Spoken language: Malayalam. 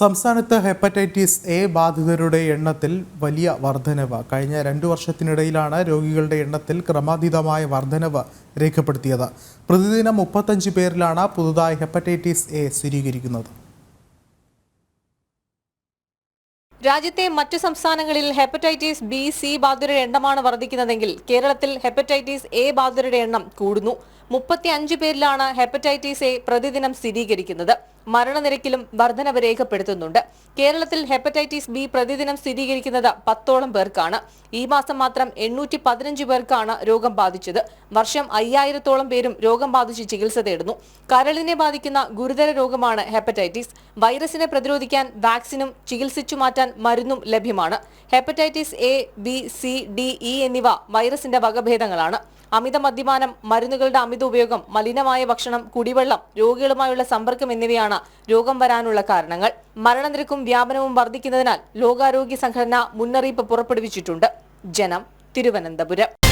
സംസ്ഥാനത്ത് ഹെപ്പറ്റൈറ്റിസ് എ ബാധിതരുടെ എണ്ണത്തിൽ വലിയ വർധനവ്. കഴിഞ്ഞ രണ്ടു വർഷത്തിനിടയിലാണ് രോഗികളുടെ എണ്ണത്തിൽ ക്രമാതീതമായ വർധനവ് രേഖപ്പെടുത്തിയത്. പ്രതിദിനം മുപ്പത്തഞ്ച് പേരിലാണ് പുതുതായി ഹെപ്പറ്റൈറ്റിസ് എ സ്ഥിരീകരിക്കുന്നത്. രാജ്യത്തെ മറ്റു സംസ്ഥാനങ്ങളിൽ ഹെപ്പറ്റൈറ്റിസ് ബി സി ബാധിതരുടെ എണ്ണമാണ് വർദ്ധിക്കുന്നതെങ്കിൽ കേരളത്തിൽ ഹെപ്പറ്റൈറ്റിസ് എ ബാധിതരുടെ എണ്ണം കൂടുന്നു. മുപ്പത്തി അഞ്ച് പേരിലാണ് ഹെപ്പറ്റൈറ്റിസ് എ പ്രതിദിനം സ്ഥിരീകരിക്കുന്നത്. മരണനിരക്കിലും വർധനവ് രേഖപ്പെടുത്തുന്നുണ്ട്. കേരളത്തിൽ ഹെപ്പറ്റൈറ്റിസ് ബി പ്രതിദിനം സ്ഥിരീകരിക്കുന്നത് പത്തോളം പേർക്കാണ്. ഈ മാസം മാത്രം എണ്ണൂറ്റി പതിനഞ്ച് പേർക്കാണ് രോഗം ബാധിച്ചത്. വർഷം അയ്യായിരത്തോളം പേരും രോഗം ബാധിച്ച് ചികിത്സ തേടുന്നു. കരളിനെ ബാധിക്കുന്ന ഗുരുതര രോഗമാണ് ഹെപ്പറ്റൈറ്റിസ്. വൈറസിനെ പ്രതിരോധിക്കാൻ വാക്സിനും ചികിത്സിച്ചു മാറ്റാൻ മരുന്നും ലഭ്യമാണ്. Hepatitis A B C D E എന്നിവ വൈറസിന്റെ വകഭേദങ്ങളാണ്. അമിത മദ്യപാനം മരുന്നുകളുടെ അമിത ഉപയോഗം മലിനമായ ഭക്ഷണം കുടിവെള്ളം രോഗികളുമായുള്ള സമ്പർക്കം എന്നിവയാണ് രോഗം വരാനുള്ള കാരണങ്ങൾ. മരണനിരക്കും വ്യാപനവും വർദ്ധിക്കുന്നതിനാൽ ലോകാരോഗ്യ സംഘടന മുന്നറിയിപ്പ് പുറപ്പെടുവിച്ചിട്ടുണ്ട്. ജനം തിരുവനന്തപുരം.